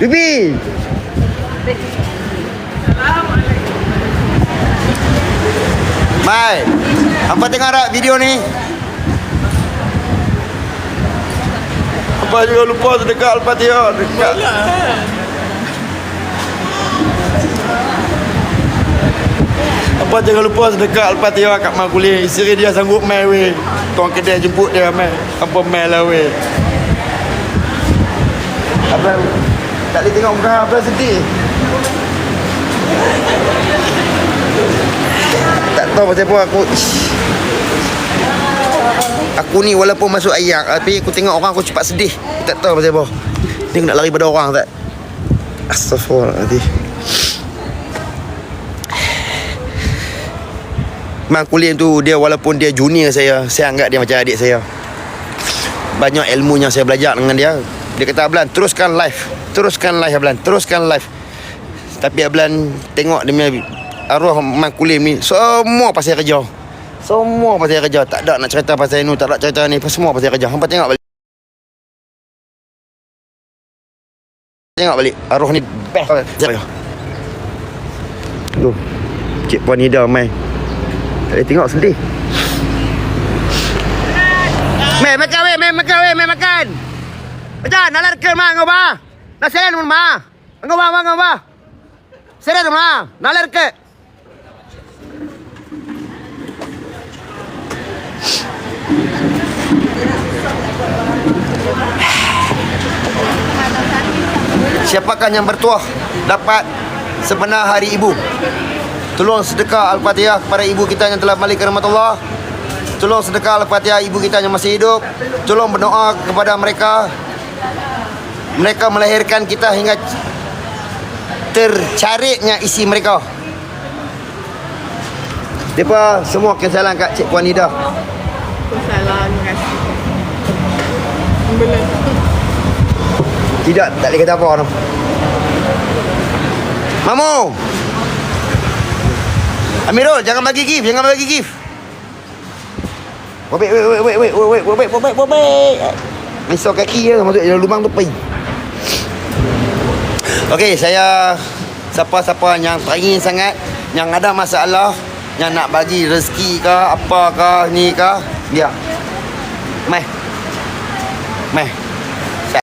Bibi. Mai. Apa tengok tak video ni? Apa juga lupa sedekah Al-Fatihah. Dekat. Apa jangan lupa sedekah Al-Fatihah kat mak kuliah. Isteri dia sanggup mai weh. Tuan kedai jemput dia mai. Apa mai lah weh. Abang tak boleh tengok muka abang sedih. Tak tahu pasal apa aku. Aku ni walaupun masuk ayak Tapi aku tengok orang aku cepat sedih. Tak tahu pasal apa. Dia nak lari pada orang tak? Astaghfirullahaladzim. Mak kuliah tu dia walaupun dia junior saya Saya anggap dia macam adik saya. Banyak ilmu yang saya belajar dengan dia Dia kata Ablan teruskan live. Teruskan live Ablan. Teruskan live. Tapi Ablan tengok dia punya Arwah Mak kuliah ni Semua pasal kerja. Semua pasal kerja. Tak ada nak cerita pasal ni Tak ada cerita ni. Semua pasal kerja. Hampa tengok balik. Tengok balik. Arwah ni best. Tu Cik Puan Nida main. Tak boleh tengok sedih. Meh makan. Ba? Nak seren mun mah. Ngau ba, ngau ba. Seren mah, nak lari ke. Siapakah yang bertuah dapat sebenar hari ibu? Tolong sedekah Al-Fatihah kepada ibu kita yang telah balik ke rahmat Allah. Tolong sedekah Al-Fatihah ibu kita yang masih hidup. Tolong berdoa kepada mereka. Mereka melahirkan kita hingga tercariknya isi mereka. Depa semua kesalahan kat Cik Puan. Salah, terima kasih. Tidak, tak boleh kata apa orang. Mamu. Amirul, jangan bagi gift, jangan bagi gift. Wait, wait, wait, wait, wait, wait, wait, wait, wait, wait. Misal kaki je masuk dalam lubang tu pergi. Okey, saya siapa-siapa yang teringin sangat yang ada masalah yang nak bagi rezeki ke apa ke ni ke biar. Mai. Mai.